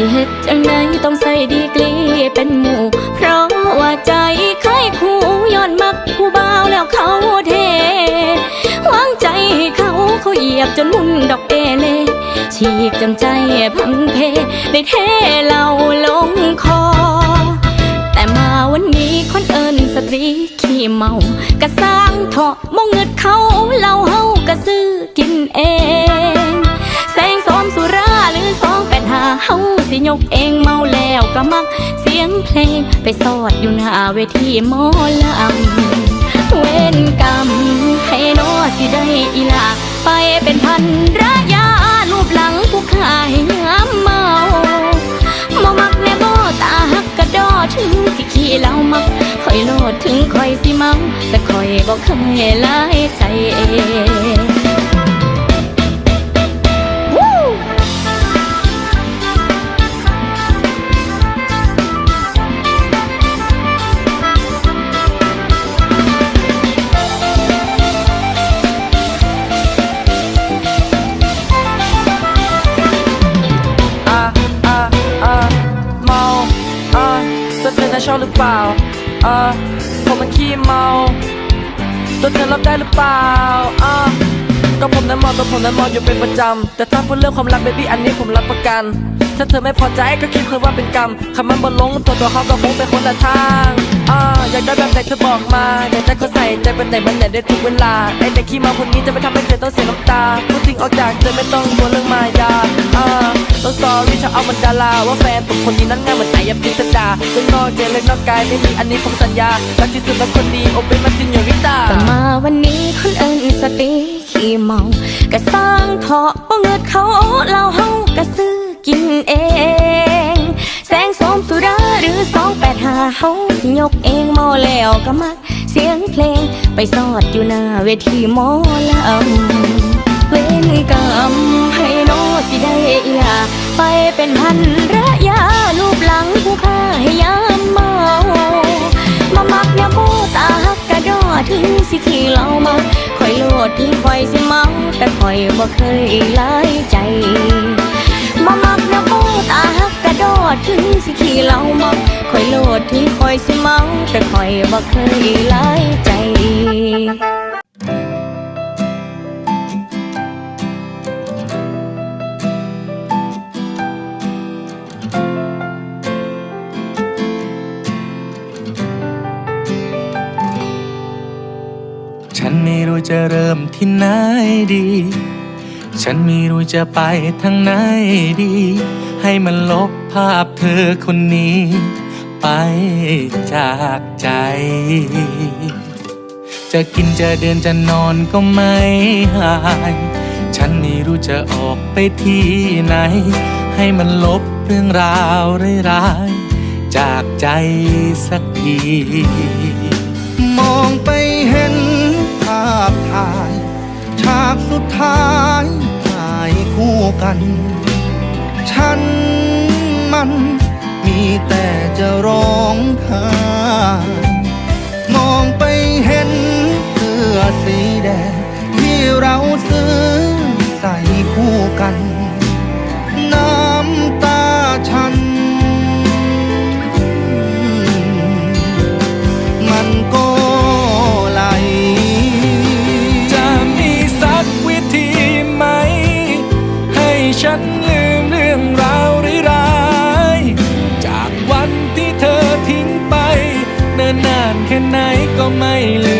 สิเฮ็ดจังใดต้องใส่ดีกรีเป็นหมู่ เพราะว่าใจเคยคู่ย้อนมักผู้บ่าวแล้วเขาเทวางใจให้เขาเขาเหยียบจนมุนดอกเอเลฉีกจนใจพังเพได้เทเหล่าลงคอ แต่มาวันนี้คนเอิญสตรีขี้เมากะสร้างเถาะมองเงิดเขาเล่าเฮากะซื้อกินเอง สิยกเองเมาแล้วก็มัก เสียงเพลงไปสอดอยู่หน้าเวทีหมอลำเว้นกรรมให้นอสิได้อีลาไปเป็นพันรยารูปหลังผู้ขายงามเมามามักแน่บ่ตาหักกระดอถึงสิขี้เล้ามักคอยโลดถึงคอยสิเมาแต่คอยบ่เคยลายใจเอง ชอบหรือเปล่าอะผมมันขี้เมาตัวเธอรับได้หรือเปล่าอะก็ผมนั้นเมาตัวผมนั้นเมาอยู่เป็นประจำ แต่ถ้าพูดเรื่องความรักเบบี้อันนี้ผมรับประกัน ถ้าเธอไม่พอใจก็คิดเธอว่าเป็นกรรมคำมันบนลงตัวตัวเขาก็คงเป็นคนละทางอ่าอยากได้แบบไหนเธอบอกมาเดี๋ยวใจเขาใส่ใจเป็นไหนมันไหนได้ทุกเวลาไอ้เด็กขี้เมาคนนี้จะไม่ทำให้เธอต้องเสียน้ำตาพูดจริงออกจากเธอไม่ต้องกลัวเรื่องมายา อ่าต้องสอรี่ชาวเอามันดาราว่าแฟนผมคนนี้นั้นง่านเหมือนไหนยับพิสดาเรื่องนอกใจเรื่องนอกกายไม่มีอันนี้ผมสัญญารักที่สุดแล้วคนดีโอเป็นมาซินโยริตาแต่มาวันนี้คนเอิญสติขี้เมากะสร้างเถาะบ่เงิดเขาเหล่าเฮากะซื้อกินเอง แสงสมสุราหรือสองแปดหาเฮาสิยกเองเมาแล้วก็มักเสียงเพลงไปสอดอยู่หน้าเวทีหมอลำ เป็นพันระยะรูปหลังผู้ค่าให้ยามเมา มามักยาโบตาหักกระดอถึงสิขี่เรามาคอยโลดถึงคอยสิเมาแต่คอยบ่เคยลายใจ มามักยาโบตาหักกระดอถึงสิขี่เรามาคอยโลดถึงคอยสิเมาแต่คอยบ่เคยลายใจ ฉันไม่รู้จะไปทางไหนดี ให้มันลบภาพเธอคนนี้ ไปจากใจ จะกินจะเดินจะนอนก็ไม่หาย ฉันไม่รู้จะออกไปที่ไหน ให้มันลบเรื่องราวร้ายๆจากใจสักที มองไปเห็นภาพถ่าย ฉากสุดท้ายถ่าย คู่กัน ฉันมันมีแต่จะร้องไห้มองไปเห็นเสื้อสีแดงที่เราซื้อใส่คู่กัน ฉันลืมเรื่องราวร้ายๆจากวันที่เธอทิ้งไปเนิ่นนานแค่ไหนก็ไม่ลืม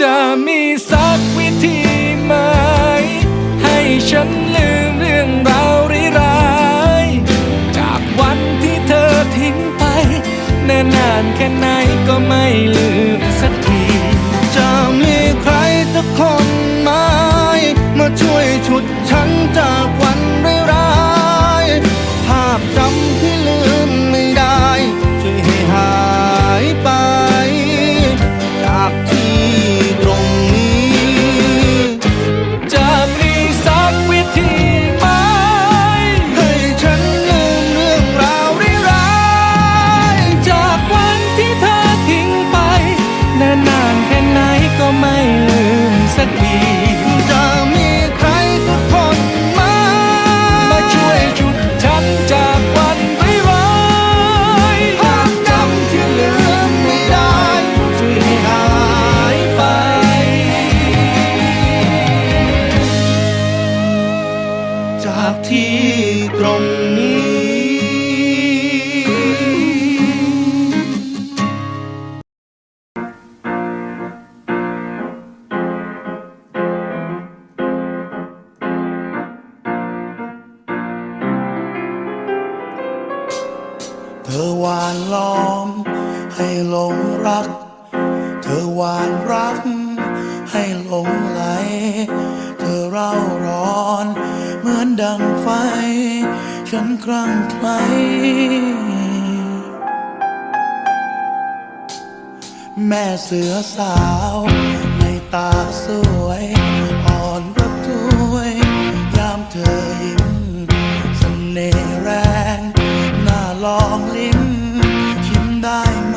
จะมีสักวิธีไหม ให้ฉันลืมเรื่องราวร้ายๆจากวันที่เธอทิ้งไปเนิ่นนานแค่ไหนก็ไม่ลืม เหมือนดังไฟ ฉันครั่งไคล้แม่เสือสาว ในตาสวย อ่อนระทวย ยามเธอยิ้มเสน่ห์แรง น่าลองลิ้มชิมได้ไหม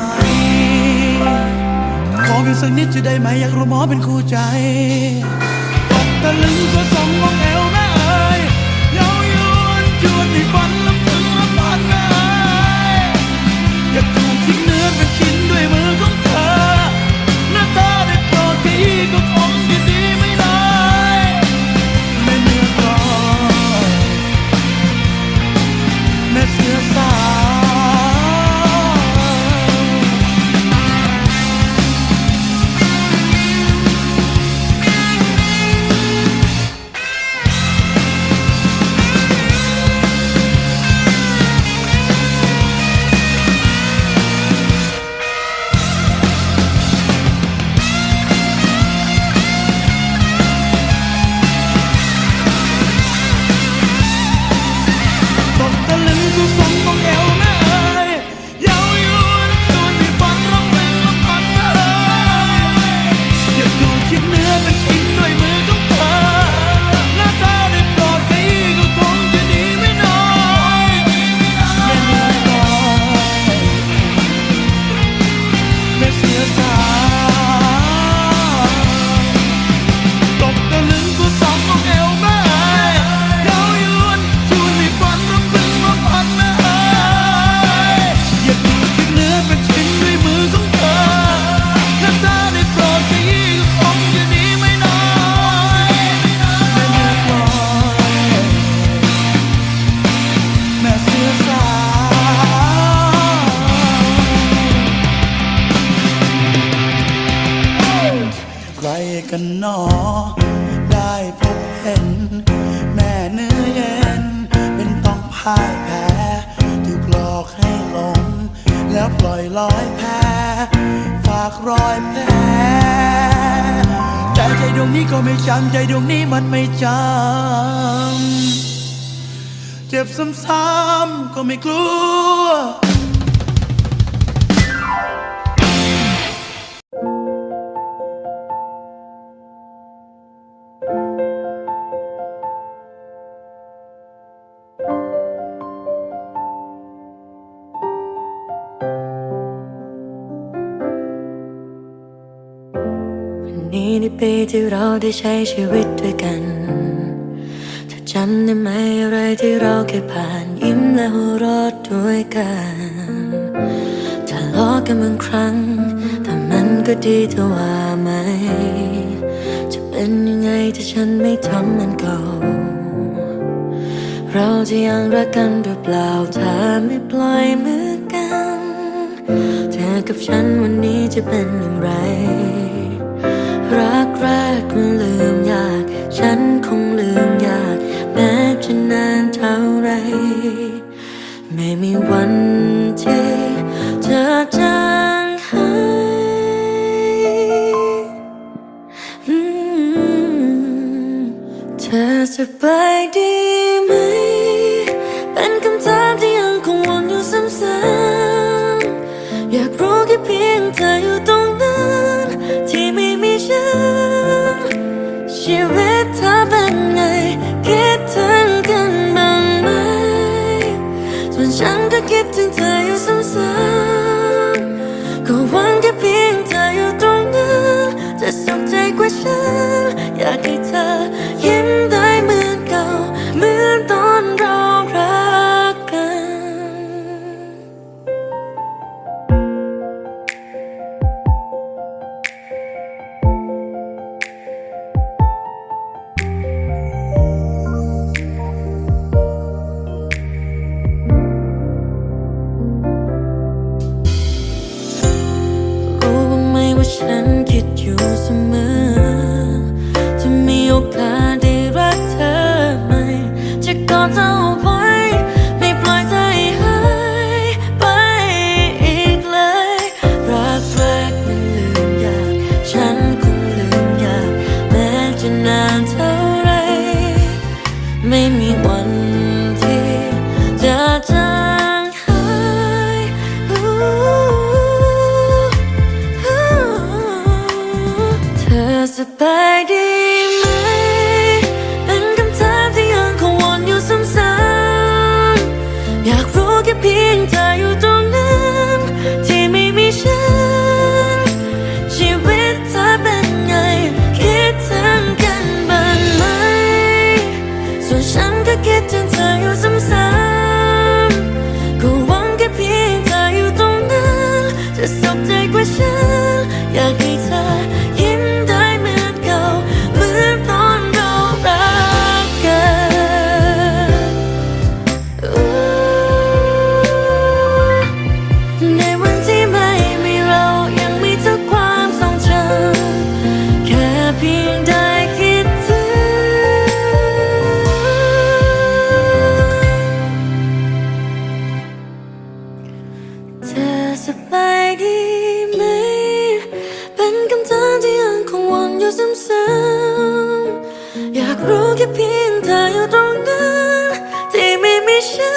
ขอเพียงสักนิดจะได้ไหม อยากรู้หมอเป็นคู่ใจตกตะลึงก็สมองแอว ชวนให้ฝันลำพึงลำพันแม่เอ๋ยากถูกทิ้งเนื้อเป็นชิ้นด้วยมือ อยลอยแพ้ฝากรอยแผลแต่ใจดวงนี้ก็ไม่จำใจดวงนี้มันไม่จำ เจ็บซ้ำๆก็ไม่กลัว ปีที่เราได้ใช้ชีวิตด้วยกันเธอจำได้ไหมอะไรที่เราเคยผ่านยิ้มและหัวเราะด้วยกันทะเลาะกันบางครั้ง แต่มันก็ดีเธอว่าไหม จะเป็นยังไงถ้าฉันไม่ทำมันเก่า เราจะยังรักกันหรือเปล่าถ้าไม่ปล่อยมือกัน เธอกับฉันวันนี้จะเป็นอย่างไร แรกมันลืมยาก ฉันคงลืมยาก แม้จะนานเท่าไร ไม่มีวันที่เธอจะ mountain time. 一生